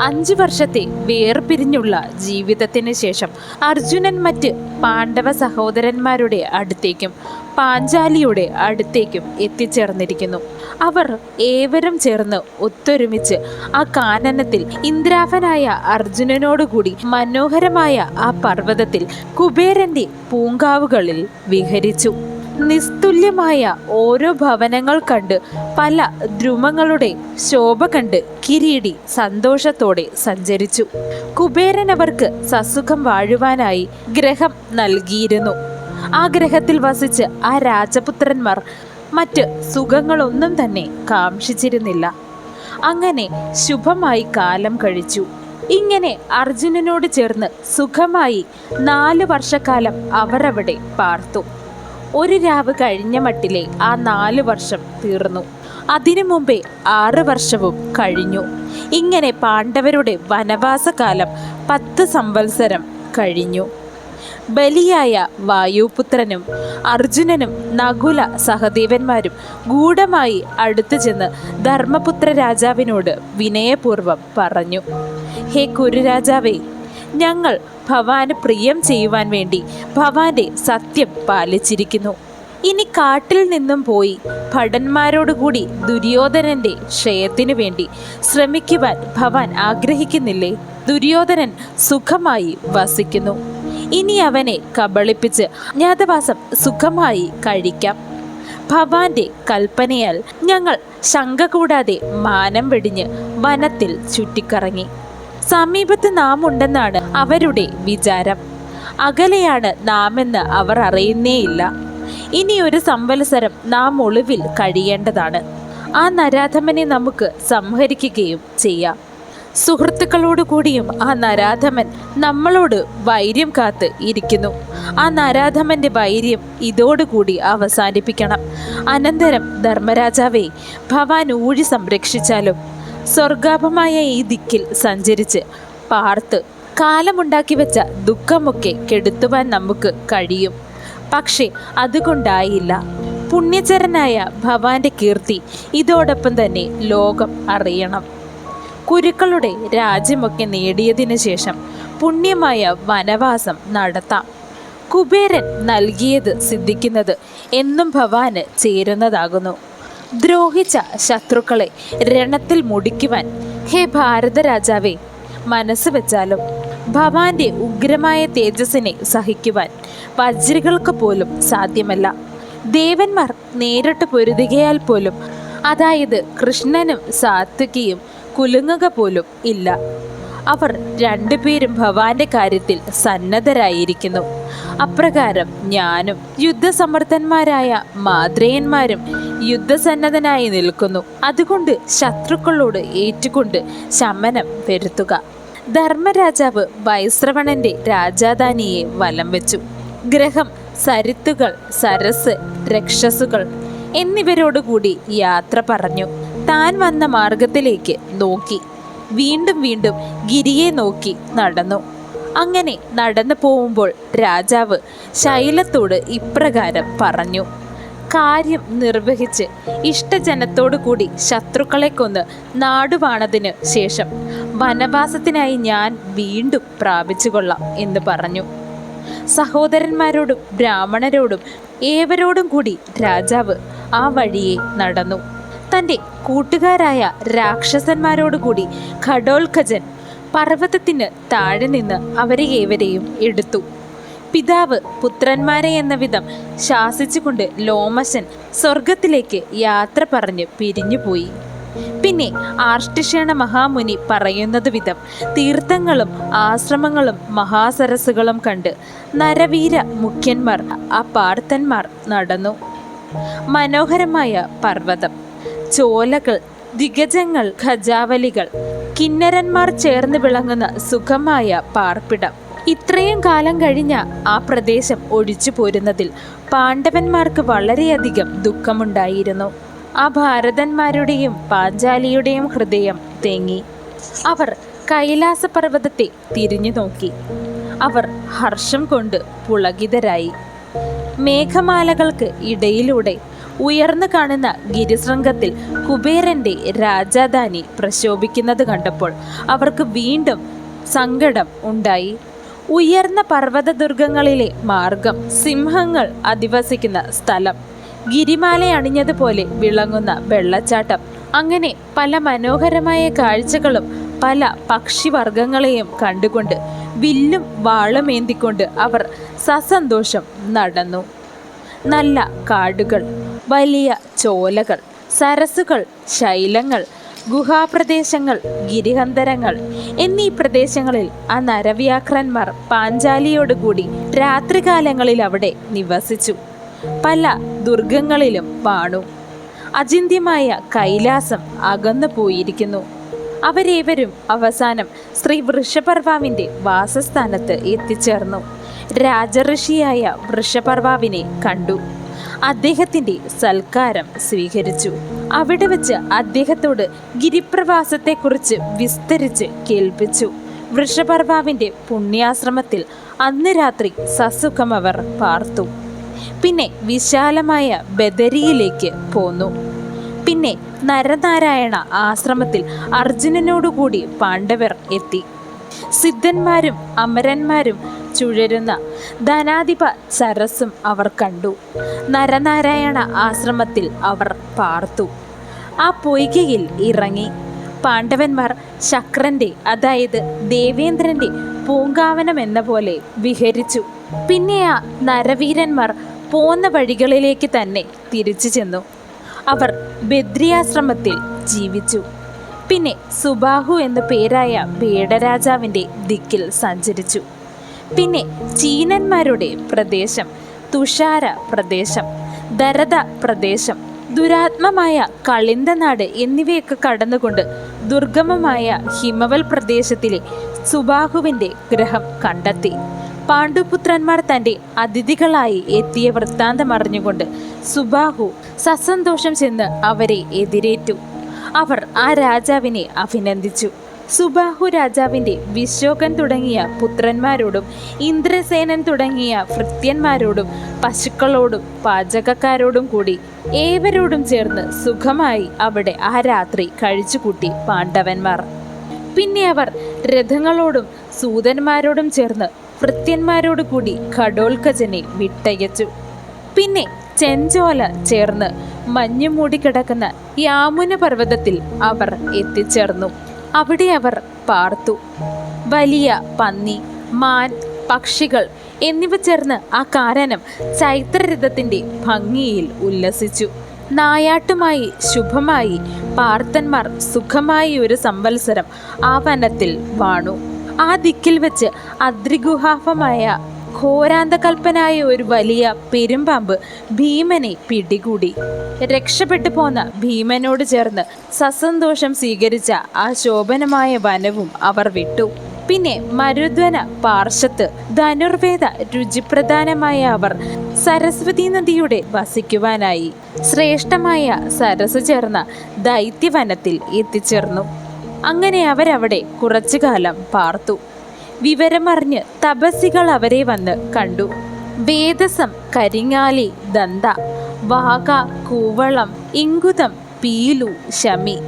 അഞ്ചു വർഷത്തെ വേർപിരിഞ്ഞുള്ള ജീവിതത്തിന് ശേഷം അർജുനൻ മറ്റ് പാണ്ഡവ സഹോദരന്മാരുടെ അടുത്തേക്കും പാഞ്ചാലിയുടെ അടുത്തേക്കും എത്തിച്ചേർന്നിരിക്കുന്നു. അവർ ഏവരും ചേർന്ന് ഒത്തൊരുമിച്ച് ആ കാനനത്തിൽ ഇന്ദ്രാഫനായ അർജുനനോടുകൂടി മനോഹരമായ ആ പർവതത്തിൽ കുബേരന്റെ പൂങ്കാവുകളിൽ വിഹരിച്ചു. നിസ്തുല്യമായ ഓരോ ഭവനങ്ങൾ കണ്ട് പല ധ്രുവങ്ങളുടെ ശോഭ കണ്ട് കിരീടി സന്തോഷത്തോടെ സഞ്ചരിച്ചു. കുബേരൻ അവർക്ക് സസുഖം വാഴുവാനായി ഗ്രഹം നൽകിയിരുന്നു. ആ ഗ്രഹത്തിൽ വസിച്ച് ആ രാജപുത്രന്മാർ മറ്റ് സുഖങ്ങളൊന്നും തന്നെ കാംക്ഷിച്ചിരുന്നില്ല. അങ്ങനെ ശുഭമായി കാലം കഴിച്ചു. ഇങ്ങനെ അർജുനനോട് ചേർന്ന് സുഖമായി നാല് വർഷക്കാലം അവരവിടെ പാർത്തു. ഒരു രാവ് കഴിഞ്ഞ മട്ടിലെ ആ നാല് വർഷം തീർന്നു. അതിനു മുമ്പേ ആറ് വർഷവും കഴിഞ്ഞു. ഇങ്ങനെ പാണ്ഡവരുടെ വനവാസകാലം പത്ത് സംവത്സരം കഴിഞ്ഞു. ബലിയായ വായുപുത്രനും അർജുനനും നകുല സഹദേവന്മാരും ഗൂഢമായി അടുത്തു ചെന്ന് ധർമ്മപുത്ര രാജാവിനോട് വിനയപൂർവം പറഞ്ഞു ഹേ കുരുരാജാവേ ഞങ്ങൾ ഭവാന് പ്രിയം ചെയ്യുവാൻ വേണ്ടി ഭവാന്റെ സത്യം പാലിച്ചിരിക്കുന്നു. ഇനി കാട്ടിൽ നിന്നും പോയി ഭടന്മാരോടുകൂടി ദുര്യോധനന്റെ ക്ഷയത്തിനു വേണ്ടി ശ്രമിക്കുവാൻ ഭവാൻ ആഗ്രഹിക്കുന്നില്ലേ? ദുര്യോധനൻ സുഖമായി വസിക്കുന്നു. ഇനി അവനെ കബളിപ്പിച്ച് അജ്ഞാതവാസം സുഖമായി കഴിക്കാം. ഭവാന്റെ കൽപ്പനയാൽ ഞങ്ങൾ ശങ്ക കൂടാതെ മാനം വെടിഞ്ഞ് വനത്തിൽ ചുറ്റിക്കറങ്ങി. സമീപത്ത് നാം ഉണ്ടെന്നാണ് അവരുടെ വിചാരം. അകലെയാണ് നാമെന്ന് അവർ അറിയുന്നേയില്ല. ഇനി ഒരു സംവത്സരം നാം ഒളിവിൽ കഴിയേണ്ടതാണ്. ആ നരാധമനെ നമുക്ക് സംഹരിക്കുകയും ചെയ്യാം. സുഹൃത്തുക്കളോട് കൂടിയും ആ നരാധമൻ നമ്മളോട് വൈര്യം കാത്ത് ഇരിക്കുന്നു. ആ നരാധമന്റെ വൈര്യം ഇതോടുകൂടി അവസാനിപ്പിക്കണം. അനന്തരം ധർമ്മരാജാവേ ഭവാൻ ഊഴി സംരക്ഷിച്ചാലും സ്വർഗാപമായ ഈ ദിക്കിൽ സഞ്ചരിച്ച് പാർത്ത് കാലമുണ്ടാക്കി വെച്ച ദുഃഖമൊക്കെ കെടുത്തുവാൻ നമുക്ക് കഴിയും. പക്ഷേ അതുകൊണ്ടായില്ല. പുണ്യചരനായ ഭവാന്റെ കീർത്തി ഇതോടൊപ്പം തന്നെ ലോകം അറിയണം. കുരുക്കളുടെ രാജ്യമൊക്കെ നേടിയതിനു ശേഷം പുണ്യമായ വനവാസം നടത്താം. കുബേരൻ നൽകിയത് സിദ്ധിക്കുന്നത് എന്നും ഭവാന് ചേരുന്നതാകുന്നു. ദ്രോഹിച്ച ശത്രുക്കളെ രണത്തിൽ മുടിക്കുവാൻ. ഹേ ഭാരത രാജാവേ മനസ്സ് വെച്ചാലും ഭവാന്റെ ഉഗ്രമായ തേജസ്സിനെ സഹിക്കുവാൻ വജ്രികൾക്ക് പോലും സാധ്യമല്ല. ദേവന്മാർ നേരിട്ട് പൊരുതുകയാൽ പോലും അതായത് കൃഷ്ണനും സാത്വികിയും കുലുങ്ങുക പോലും ഇല്ല. അവർ രണ്ടുപേരും ഭവാന്റെ കാര്യത്തിൽ സന്നദ്ധരായിരിക്കുന്നു. അപ്രകാരം ഞാനും യുദ്ധസമർത്ഥന്മാരായ മാദ്രേയന്മാരും യുദ്ധസന്നദ്ധനായി നിൽക്കുന്നു. അതുകൊണ്ട് ശത്രുക്കളോട് ഏറ്റുകൊണ്ട് ശമനം വരുത്തുക. ധർമ്മരാജാവ് വൈശ്രവണന്റെ രാജാധാനിയെ വലം വെച്ചു. ഗ്രഹം സരിത്തുകൾ സരസ് രക്ഷസുകൾ എന്നിവരോടുകൂടി യാത്ര പറഞ്ഞു. താൻ വന്ന മാർഗത്തിലേക്ക് നോക്കി. വീണ്ടും വീണ്ടും ഗിരിയെ നോക്കി നടന്നു. അങ്ങനെ നടന്നു പോകുമ്പോൾ രാജാവ് ശൈലത്തോട് ഇപ്രകാരം പറഞ്ഞു. കാര്യം നിർവഹിച്ച് ഇഷ്ടജനത്തോടു കൂടി ശത്രുക്കളെ കൊന്ന് നാടുവാണതിന് ശേഷം വനവാസത്തിനായി ഞാൻ വീണ്ടും പ്രാപിച്ചുകൊള്ളാം എന്ന് പറഞ്ഞു. സഹോദരന്മാരോടും ബ്രാഹ്മണരോടും ഏവരോടും കൂടി രാജാവ് ആ വഴിയെ നടന്നു. തന്റെ കൂട്ടുകാരായ രാക്ഷസന്മാരോടുകൂടി ഖഡോൽഖജൻ പർവതത്തിന് താഴെ നിന്ന് അവരെ ഏവരെയും എടുത്തു. പിതാവ് പുത്രന്മാരെ എന്ന വിധം ശാസിച്ചുകൊണ്ട് ലോമശൻ സ്വർഗത്തിലേക്ക് യാത്ര പറഞ്ഞ് പിരിഞ്ഞുപോയി. പിന്നെ ആർഷ്ടിഷേണ മഹാമുനി പറയുന്നത് വിധം തീർത്ഥങ്ങളും ആശ്രമങ്ങളും മഹാസരസുകളും കണ്ട് നരവീര മുഖ്യന്മാർ ആ പാർത്ഥന്മാർ നടന്നു. മനോഹരമായ പർവതം ചോലകൾ ദിഗജങ്ങൾ ഖജാവലികൾ കിന്നരന്മാർ ചേർന്ന് വിളങ്ങുന്ന സുഖമായ പാർപ്പിടം. ഇത്രയും കാലം കഴിഞ്ഞ ആ പ്രദേശം ഒഴിച്ചു പോരുന്നതിൽ പാണ്ഡവന്മാർക്ക് വളരെയധികം ദുഃഖമുണ്ടായിരുന്നു. ആ ഭാരതന്മാരുടെയും പാഞ്ചാലിയുടെയും ഹൃദയം തേങ്ങി. അവർ കൈലാസപർവതത്തെ തിരിഞ്ഞു നോക്കി. അവർ ഹർഷം കൊണ്ട് പുളകിതരായി. മേഘമാലകൾക്ക് ഇടയിലൂടെ ഉയർന്നു കാണുന്ന ഗിരിശൃംഗത്തിൽ കുബേരന്റെ രാജധാനി പ്രശോഭിക്കുന്നത് കണ്ടപ്പോൾ അവർക്ക് വീണ്ടും സങ്കടം ഉണ്ടായി. ഉയർന്ന പർവതദുർഗങ്ങളിലെ മാർഗം സിംഹങ്ങൾ അധിവസിക്കുന്ന സ്ഥലം. ഗിരിമാല അണിഞ്ഞതുപോലെ വിളങ്ങുന്ന വെള്ളച്ചാട്ടം. അങ്ങനെ പല മനോഹരമായ കാഴ്ചകളും പല പക്ഷിവർഗങ്ങളെയും കണ്ടുകൊണ്ട് വില്ലും വാളുമേന്തിക്കൊണ്ട് അവർ സസന്തോഷം നടന്നു. നല്ല കാടുകൾ വലിയ ചോലകൾ സരസുകൾ ശൈലങ്ങൾ ഗുഹാപ്രദേശങ്ങൾ ഗിരിഹന്തരങ്ങൾ എന്നീ പ്രദേശങ്ങളിൽ ആ നരവ്യാഘ്രന്മാർ പാഞ്ചാലിയോടുകൂടി രാത്രികാലങ്ങളിൽ അവിടെ നിവസിച്ചു. പല ദുർഗങ്ങളിലും വാണു. അചിന്ത്യമായ കൈലാസം അകന്നു പോയിരിക്കുന്നു. അവരേവരും അവസാനം ശ്രീ വൃഷപർവാവിന്റെ വാസസ്ഥാനത്ത് എത്തിച്ചേർന്നു. രാജഋഷിയായ വൃഷപർവാവിനെ കണ്ടു. അദ്ദേഹത്തിന്റെ സൽക്കാരം സ്വീകരിച്ചു. അവിടെ വെച്ച് അദ്ദേഹത്തോട് ഗിരിപ്രവാസത്തെക്കുറിച്ച് വിസ്തരിച്ച് കേൾപ്പിച്ചു. വൃഷപർവാവിന്റെ പുണ്യാശ്രമത്തിൽ അന്ന് രാത്രി സസുഖം അവർ പാർത്തു. പിന്നെ വിശാലമായ ബദരിയിലേക്ക് പോന്നു. പിന്നെ നരനാരായണ ആശ്രമത്തിൽ അർജുനനോടുകൂടി പാണ്ഡവർ എത്തി. സിദ്ധന്മാരും അമരന്മാരും ചുഴരുന്ന ധനാധിപ സരസും അവർ കണ്ടു. നരനാരായണ ആശ്രമത്തിൽ അവർ പാർത്തു. ആ പൊയ്കയിൽ ഇറങ്ങി. പാണ്ഡവന്മാർ ശക്രന്റെ അതായത് ദേവേന്ദ്രന്റെ പൂങ്കാവനം എന്ന പോലെ വിഹരിച്ചു. പിന്നെ ആ നരവീരന്മാർ പോന്ന വഴികളിലേക്ക് തന്നെ തിരിച്ചു ചെന്നു. അവർ ബദ്രിയാശ്രമത്തിൽ ജീവിച്ചു. പിന്നെ സുബാഹു എന്ന പേരായ വേടരാജാവിന്റെ ദിക്കിൽ സഞ്ചരിച്ചു. പിന്നെ ചീനന്മാരുടെ പ്രദേശം തുഷാര പ്രദേശം ദരദ പ്രദേശം ദുരാത്മമായ കളിന്തനാട് എന്നിവയൊക്കെ കടന്നുകൊണ്ട് ദുർഗമമായ ഹിമവൽ പ്രദേശത്തിലെ സുബാഹുവിന്റെ ഗ്രഹം കണ്ടെത്തി. പാണ്ഡുപുത്രന്മാർ തന്റെ അതിഥികളായി എത്തിയ വൃത്താന്തം അറിഞ്ഞുകൊണ്ട് സുബാഹു സസന്തോഷം ചെന്ന് അവരെ എതിരേറ്റു. അവർ ആ രാജാവിനെ അഭിനന്ദിച്ചു. സുബാഹു രാജാവിന്റെ വിശോകൻ തുടങ്ങിയ പുത്രന്മാരോടും ഇന്ദ്രസേനൻ തുടങ്ങിയ ഭൃത്യന്മാരോടും പശുക്കളോടും പാചകക്കാരോടും കൂടി ഏവരോടും ചേർന്ന് സുഖമായി അവിടെ ആ രാത്രി കഴിച്ചുകൂട്ടി പാണ്ഡവന്മാർ. പിന്നെ അവർ രഥങ്ങളോടും സൂതന്മാരോടും ചേർന്ന് ഭൃത്യന്മാരോട് കൂടി ഘടോൽക്കജനെ വിട്ടയച്ചു. പിന്നെ ചെഞ്ചോല ചേർന്ന് മഞ്ഞു മൂടിക്കിടക്കുന്ന യാമുന പർവതത്തിൽ അവർ എത്തിച്ചേർന്നു. അവിടെ അവർ പാർത്തു. വലിയ പന്നി മാൻ പക്ഷികൾ എന്നിവ ചേർന്ന് ആ കാരനം ചൈത്രരഥത്തിന്റെ ഭംഗിയിൽ ഉല്ലസിച്ചു. നായാട്ടുമായി ശുഭമായി പാർത്തന്മാർ സുഖമായി ഒരു സംവത്സരം ആ വനത്തിൽ വാണു. ആ ദിക്കിൽ വെച്ച് അദ്രിഗുഹാഫമായ ഘോരാന്തകൽപ്പനായ ഒരു വലിയ പെരുമ്പാമ്പ് ഭീമനെ പിടികൂടി. രക്ഷപ്പെട്ടു പോന്ന ഭീമനോട് ചേർന്ന് സസന്തോഷം സ്വീകരിച്ച ആ ശോഭനമായ വനവും അവർ വിട്ടു. പിന്നെ മരുധ്വന പാർശ്വത്ത് ധനുർവേദ രുചിപ്രധാനമായ അവർ സരസ്വതി നദിയുടെ വസിക്കുവാനായി ശ്രേഷ്ഠമായ സരസ് ചേർന്ന ദൈത്യവനത്തിൽ എത്തിച്ചേർന്നു. അങ്ങനെ അവരവിടെ കുറച്ചു കാലം പാർത്തു. വിവരമറിഞ്ഞ് തപസികൾ അവരെ വന്ന് കണ്ടു. വേദസം കരിങ്ങാലി ദന്ത വാക കൂവളം ഇങ്കുതം പീലു ശമി.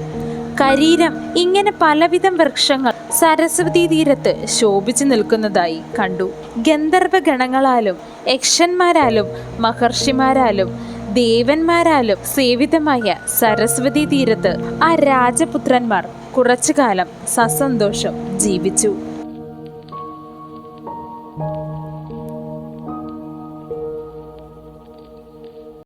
കരീരം ഇങ്ങനെ പലവിധം വൃക്ഷങ്ങൾ സരസ്വതി തീരത്ത് ശോഭിച്ചു നിൽക്കുന്നതായി കണ്ടു. ഗന്ധർവ ഗണങ്ങളാലും യക്ഷന്മാരാലും മഹർഷിമാരാലും ദേവന്മാരാലും സേവിതമായ സരസ്വതി തീരത്ത് ആ രാജപുത്രന്മാർ കുറച്ചു കാലം സസന്തോഷം ജീവിച്ചു.